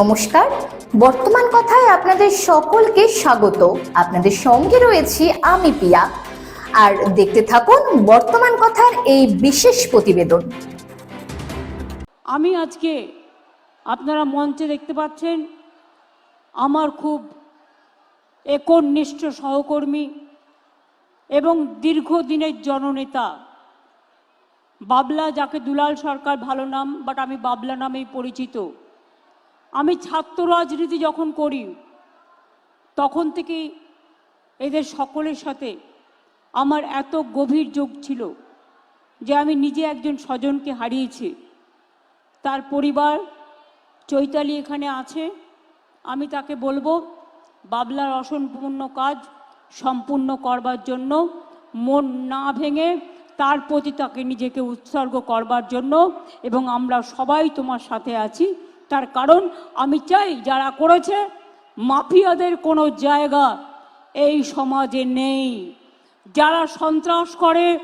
নমস্কার। বর্তমান কথায় আপনাদের সকলকে স্বাগত। আপনাদের সঙ্গে রয়েছি আমি পিয়া। আর দেখতে থাকুন বর্তমান কথার এই বিশেষ প্রতিবেদন। আমি আজকে আপনারা মঞ্চে দেখতে পাচ্ছেন আমার খুব একনিষ্ঠ সহকর্মী এবং দীর্ঘদিনের জননেতা বাবলা, যাকে দুলাল সরকার ভালো নাম বাট আমি বাবলা নামেই পরিচিত। আমি ছাত্র রাজনীতি যখন করি, তখন থেকেই এদের সকলের সাথে আমার এত গভীর যোগ ছিল যে আমি নিজে একজন স্বজনকে হারিয়েছি। তার পরিবার চৈতালি এখানে আছে। আমি তাকে বলব, বাবলার অসম্পূর্ণ কাজ সম্পূর্ণ করবার জন্য, মন না ভেঙে তার প্রতি তাকে নিজেকে উৎসর্গ করবার জন্য, এবং আমরা সবাই তোমার সাথে আছি। তার কারণ আমি চাই যারা করেছে, মাফিয়াদের কোনো জায়গা এই সমাজে নেই। যারা সন্ত্রাস করে,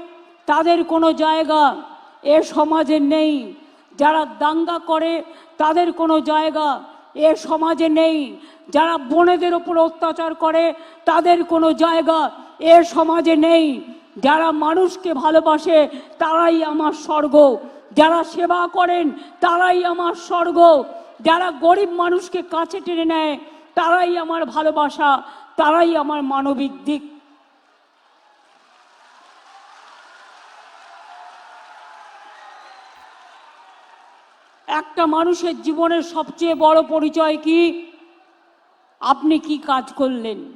তাদের কোনো জায়গা এ সমাজে নেই। যারা দাঙ্গা করে, তাদের কোনো জায়গা এ সমাজে নেই। যারা বোনেদের ওপর অত্যাচার করে, তাদের কোনো জায়গা এ সমাজে নেই। যারা মানুষকে ভালোবাসে, তারাই আমার স্বর্গ। যারা সেবা করেন, তারাই আমার স্বর্গ। যারা গরিব মানুষকে কাছে টেনে নেয়, তারাই আমার ভালোবাসা, তারাই আমার মানবিক দিক। একটা মানুষের জীবনের সবচেয়ে বড় পরিচয় কি? আপনি কি কাজ করলেন?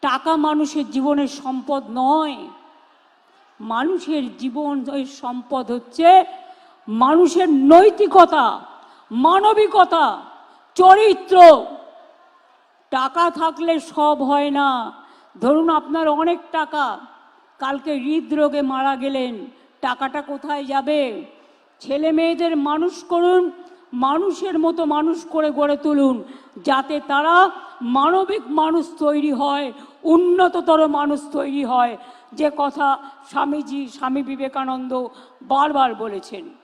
টাকা মানুষের জীবনের সম্পদ নয়। মানুষের জীবনের সম্পদ হচ্ছে মানুষের নৈতিকতা, মানবিকতা, চরিত্র। টাকা থাকলে সব হয় না। ধরুন আপনার অনেক টাকা, কালকে হৃদরোগে মারা গেলেন, টাকাটা কোথায় যাবে? ছেলে মেয়েদের মানুষ করুন, মানুষের মতো মানুষ করে গড়ে তুলুন, যাতে তারা মানবিক মানুষ তৈরি হয়, উন্নততর মানুষ তৈরি হয়। যে কথা স্বামীজি, স্বামী বিবেকানন্দ বারবার বলেছেন।